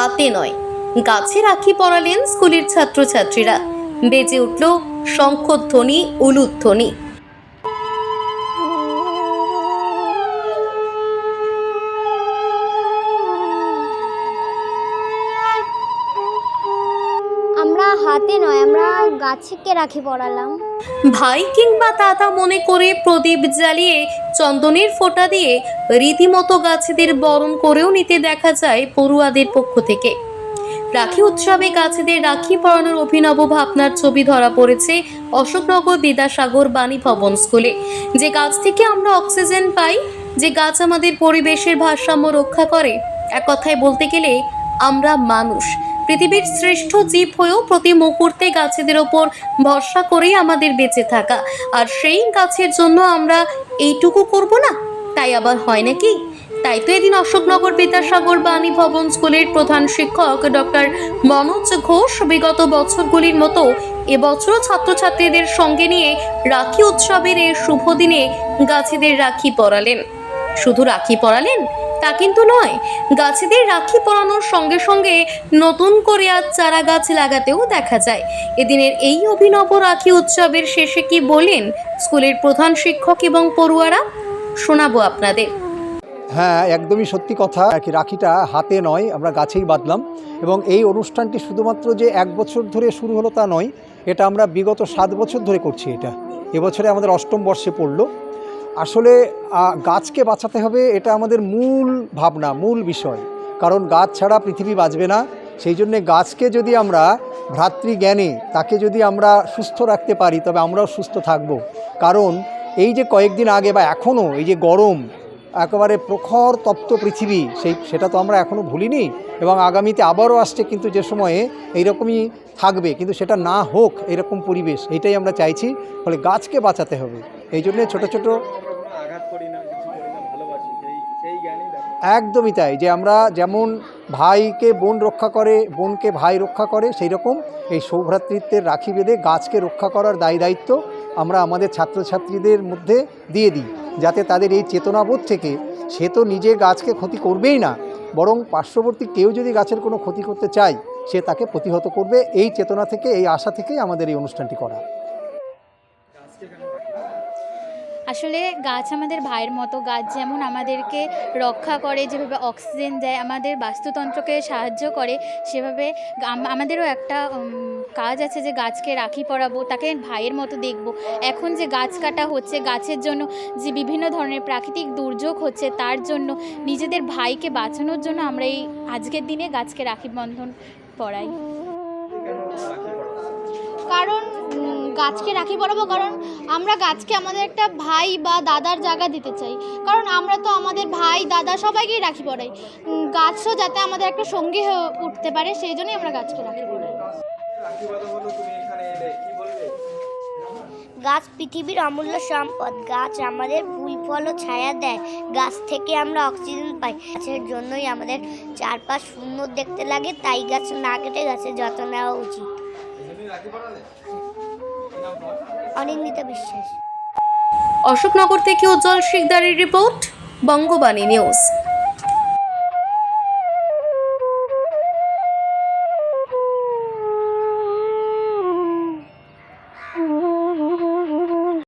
হাতে নয়। গাছে রাখি পড়ালেন স্কুলের ছাত্রছাত্রীরা। বেজে উঠল শঙ্খধ্বনি উলুধ্বনি। হাতে নয়, আমরা গাছকে রাখি পড়ালাম। ভাই কিংবা দাদা মনে করে প্রদীপ জ্বালিয়ে চন্দনের ফোঁটা দিয়ে রীতিমতো গাছেদের বরণ করেও নিতে দেখা যায় পড়ুয়াদের পক্ষ থেকে। রাখি উৎসবে গাছেদের রাখি পরানোর অভিনব ভাবনার ছবি ধরা পড়েছে অশোকনগর বিদ্যাসাগর বাণী ভবন স্কুলে। যে গাছ থেকে আমরা অক্সিজেন পাই, যে গাছ আমাদের পরিবেশের ভারসাম্য রক্ষা করে, এক কথায় বলতে গেলে আমরা মানুষ। পৃথিবীর শ্রেষ্ঠ জীব হয়েও প্রতি মুহূর্তে গাছেদের ওপর ভরসা করেই আমাদের বেঁচে থাকা। আর সেই গাছের জন্য আমরা এইটুকু করব না? তাই আবার হয় নাকি? তাই তো এদিন অশোকনগর বিদ্যাসাগর বাণী ভবন স্কুলের প্রধান শিক্ষক ডক্টর মনোজ ঘোষ বিগত বছরগুলির মতো এবছরও ছাত্রছাত্রীদের সঙ্গে নিয়ে রাখি উৎসবের এই শুভ দিনে গাছেদের রাখি পরালেন। শুধু রাখি পরালেন? তা কিন্তু নয়। গাছেদের রাখি পরানোর সঙ্গে সঙ্গে নতুন করে আজ চারা গাছ লাগাতেও দেখা যায়। এদিনের এই অভিনব রাখি উৎসবের শেষে কি বলেন স্কুলের প্রধান শিক্ষক এবং পড়ুয়ারা? শোনাবো আপনাদের। হ্যাঁ একদমই সত্যি কথা। আর কি রাখিটা হাতে নয়, আমরা গাছেই বাঁধলাম। এবং এই অনুষ্ঠানটি শুধুমাত্র যে এক বছর ধরে শুরু হলো তা নয়, এটা আমরা বিগত সাত বছর ধরে করছি এটা। এবছরে আমাদের অষ্টম বর্ষে পড়ল। আসলে গাছকে বাঁচাতে হবে এটা আমাদের মূল ভাবনা, মূল বিষয়। কারণ গাছ ছাড়া পৃথিবী বাঁচবে না। সেই জন্যে গাছকে যদি আমরা ভ্রাতৃজ্ঞানে, তাকে যদি আমরা সুস্থ রাখতে পারি, তবে আমরাও সুস্থ থাকব। কারণ এই যে কয়েকদিন আগে বা এখনও এই যে গরম একেবারে প্রখর তপ্ত পৃথিবী, সেই, সেটা তো আমরা এখনও ভুলিনি এবং আগামীতে আবারও আসছে কিন্তু যে সময়ে এইরকমই থাকবে, কিন্তু সেটা না হোক এরকম পরিবেশ, এটাই আমরা চাইছি, ফলে গাছকে বাঁচাতে হবে। এই জন্যে ছোটো ছোটো একদমই তাই, যে আমরা যেমন ভাইকে বোন রক্ষা করে, বোনকে ভাই রক্ষা করে সেই রকম এই সৌভ্রাতৃত্বের রাখি বেঁধে গাছকে রক্ষা করার দায় দায়িত্ব আমরা আমাদের ছাত্রছাত্রীদের মধ্যে দিয়ে দিই। যাতে তাদের এই চেতনাবোধ থেকে সে তো নিজে গাছকে ক্ষতি করবেই না, বরং পার্শ্ববর্তী কেউ যদি গাছের কোনো ক্ষতি করতে চায়, সে তাকে প্রতিহত করবে। এই চেতনা থেকে, এই আশা থেকেই আমাদের এই অনুষ্ঠানটি করা। আসলে গাছ আমাদের ভাইয়ের মতো, গাছ যেমন আমাদেরকে রক্ষা করে, যেভাবে অক্সিজেন দেয়, আমাদের বাস্তুতন্ত্রকে সাহায্য করে, সেভাবে আমাদেরও একটা কাজ আছে যে গাছকে রাখি পরাবো, তাকে ভাইয়ের মতো দেখব। এখন যে গাছ কাটা হচ্ছে, গাছের জন্য যে বিভিন্ন ধরনের প্রাকৃতিক দুর্যোগ হচ্ছে, তার জন্য নিজেদের ভাইকে বাঁচানোর জন্য আমরা এই আজকের দিনে গাছকে রাখি বন্ধন পড়াই কারণ গাছকে রাখি পরাবো কারণ আমরা গাছকে আমাদের একটা ভাই বা দাদার জায়গা দিতে চাই। কারণ আমরা তো আমাদের ভাই, দাদা সবাইকেই রাখি পরাই গাছও যাতে আমাদের একটা সঙ্গী হয়ে উঠতে পারে, সেই জন্যই আমরা গাছকে রাখি পরাই গাছ পৃথিবীর অমূল্য সম্পদ। গাছ আমাদের ফুল, ফল ও ছায়া দেয়। গাছ থেকে আমরা অক্সিজেন পাই। গাছের জন্যই আমাদের চারপাশ সুন্দর দেখতে লাগে। তাই গাছ না কেটে গাছের যত্ন নেওয়া উচিত। অনিন্দিতা বিশ্বাস। অশোকনগর থেকে উজ্জ্বল শিকদারের রিপোর্ট বঙ্গবাণী নিউজ।